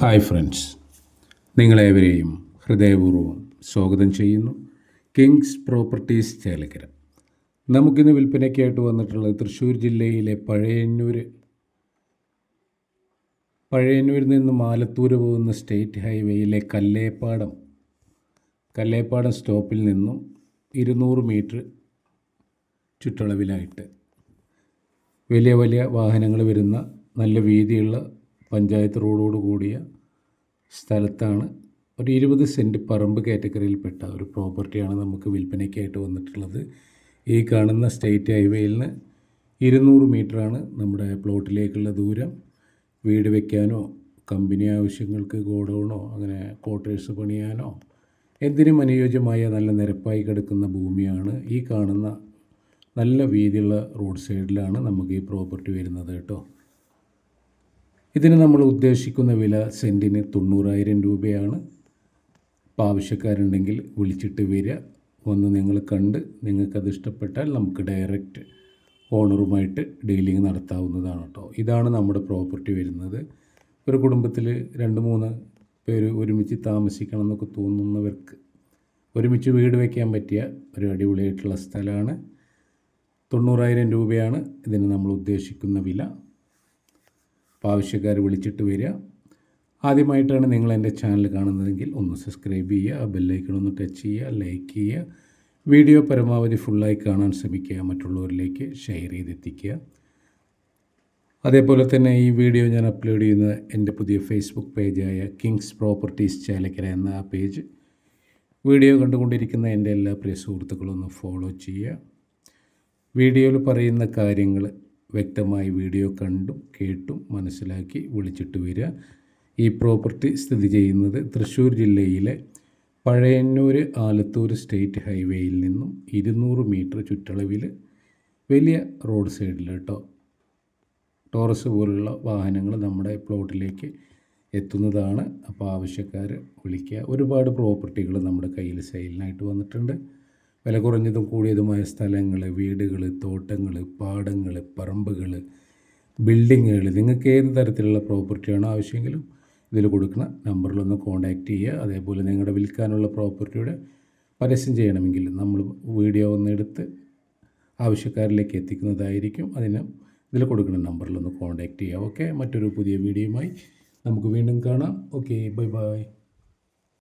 Hi friends. നിങ്ങളേവരെയും ഹൃദയപൂർവം സ്വാഗതം ചെയ്യുന്നു. Kings Properties Chelakkara. നമുക്കിന്ന് വിൽപ്പനയ്ക്കായിട്ട് വന്നിട്ടുള്ളത് തൃശ്ശൂർ ജില്ലയിലെ പഴയന്നൂർ പഴയന്നൂരിൽ നിന്ന് മാലത്തൂർ പോകുന്ന സ്റ്റേറ്റ് ഹൈവേയിലെ കല്ലേപ്പാടം. കല്ലേപ്പാടം സ്റ്റോപ്പിൽ നിന്നും ഇരുന്നൂറ് മീറ്റർ ചുറ്റളവിലായിട്ട് വലിയ വലിയ വാഹനങ്ങൾ വരുന്ന നല്ല വീതിയുള്ള പഞ്ചായത്ത് റോഡോട് കൂടിയ സ്ഥലത്താണ് ഒരു ഇരുപത് സെന്റ് പറമ്പ് കാറ്റഗറിയിൽപ്പെട്ട ഒരു പ്രോപ്പർട്ടിയാണ് നമുക്ക് വിൽപ്പനയ്ക്കായിട്ട് വന്നിട്ടുള്ളത്. ഈ കാണുന്ന സ്റ്റേറ്റ് ഹൈവേയിൽ നിന്ന് ഇരുന്നൂറ് മീറ്ററാണ് നമ്മുടെ പ്ലോട്ടിലേക്കുള്ള ദൂരം. വീട് വയ്ക്കാനോ കമ്പനി ആവശ്യങ്ങൾക്ക് ഗോഡൗണോ അങ്ങനെ ക്വാർട്ടേഴ്സ് പണിയാനോ എന്തിനും അനുയോജ്യമായ നല്ല നിരപ്പായി കിടക്കുന്ന ഭൂമിയാണ് ഈ കാണുന്ന നല്ല വീതിയുള്ള റോഡ് സൈഡിലാണ് നമുക്ക് ഈ പ്രോപ്പർട്ടി വരുന്നത് കേട്ടോ. ഇതിന് നമ്മൾ ഉദ്ദേശിക്കുന്ന വില സെന്റിന് തൊണ്ണൂറായിരം രൂപയാണ്. അപ്പോൾ ആവശ്യക്കാരുണ്ടെങ്കിൽ വിളിച്ചിട്ട് വരിക. വന്ന് നിങ്ങൾ കണ്ട് നിങ്ങൾക്കത് ഇഷ്ടപ്പെട്ടാൽ നമുക്ക് ഡയറക്റ്റ് ഓണറുമായിട്ട് ഡീലിംഗ് നടത്താവുന്നതാണ് കേട്ടോ. ഇതാണ് നമ്മുടെ പ്രോപ്പർട്ടി വരുന്നത്. ഒരു കുടുംബത്തിൽ രണ്ട് മൂന്ന് പേര് ഒരുമിച്ച് താമസിക്കണം എന്നൊക്കെ തോന്നുന്നവർക്ക് ഒരുമിച്ച് വീട് വയ്ക്കാൻ പറ്റിയ ഒരു അടിപൊളിയായിട്ടുള്ള സ്ഥലമാണ്. തൊണ്ണൂറായിരം രൂപയാണ് ഇതിന് നമ്മൾ ഉദ്ദേശിക്കുന്ന വില. അപ്പോൾ ആവശ്യക്കാർ വിളിച്ചിട്ട് വരിക. ആദ്യമായിട്ടാണ് നിങ്ങൾ എന്റെ ചാനൽ കാണുന്നതെങ്കിൽ ഒന്ന് സബ്സ്ക്രൈബ് ചെയ്യുക ആ ബെല്ലൈക്കൺ ഒന്ന് ടച്ച് ചെയ്യുക ലൈക്ക് ചെയ്യുക. വീഡിയോ പരമാവധി ഫുള്ളായി കാണാൻ ശ്രമിക്കുക മറ്റുള്ളവരിലേക്ക് ഷെയർ ചെയ്തെത്തിക്കുക. അതേപോലെ തന്നെ ഈ വീഡിയോ ഞാൻ അപ്ലോഡ് ചെയ്യുന്ന എന്റെ പുതിയ ഫേസ്ബുക്ക് പേജായ കിങ്സ് പ്രോപ്പർട്ടീസ് ചേലക്കര എന്ന ആ പേജ് വീഡിയോ കണ്ടുകൊണ്ടിരിക്കുന്ന എന്റെ എല്ലാ പ്രിയ സുഹൃത്തുക്കളും ഒന്ന് ഫോളോ ചെയ്യുക. വീഡിയോയിൽ പറയുന്ന കാര്യങ്ങൾ വ്യക്തമായി വീഡിയോ കണ്ടും കേട്ടും മനസ്സിലാക്കി വിളിച്ചിട്ട് വരിക. ഈ പ്രോപ്പർട്ടി സ്ഥിതി ചെയ്യുന്നത് തൃശ്ശൂർ ജില്ലയിലെ പഴയന്നൂർ ആലത്തൂർ സ്റ്റേറ്റ് ഹൈവേയിൽ നിന്നും ഇരുന്നൂറ് മീറ്റർ ചുറ്റളവിൽ വലിയ റോഡ് സൈഡിൽ കേട്ടോ. ടോറസ് പോലുള്ള വാഹനങ്ങൾ നമ്മുടെ പ്ലോട്ടിലേക്ക് എത്തുന്നതാണ്. അപ്പോൾ ആവശ്യക്കാർ വിളിക്കുക. ഒരുപാട് പ്രോപ്പർട്ടികൾ നമ്മുടെ കയ്യിൽ സെയിലിനായിട്ട് വന്നിട്ടുണ്ട്. വില കുറഞ്ഞതും കൂടിയതുമായ സ്ഥലങ്ങൾ വീടുകൾ തോട്ടങ്ങൾ പാടങ്ങൾ പറമ്പുകൾ ബിൽഡിങ്ങുകൾ നിങ്ങൾക്ക് ഏത് തരത്തിലുള്ള പ്രോപ്പർട്ടിയാണോ ആവശ്യമെങ്കിലും ഇതിൽ കൊടുക്കുന്ന നമ്പറിലൊന്ന് കോൺടാക്റ്റ് ചെയ്യുക. അതേപോലെ നിങ്ങളുടെ വിൽക്കാനുള്ള പ്രോപ്പർട്ടിയുടെ പരസ്യം ചെയ്യണമെങ്കിൽ നമ്മൾ വീഡിയോ ഒന്ന് എടുത്ത് ആവശ്യക്കാരിലേക്ക് എത്തിക്കുന്നതായിരിക്കും. അതിന് ഇതിൽ കൊടുക്കുന്ന നമ്പറിലൊന്ന് കോൺടാക്റ്റ് ചെയ്യുക. ഓക്കെ മറ്റൊരു പുതിയ വീഡിയോയുമായി നമുക്ക് വീണ്ടും കാണാം. Okay bye bye.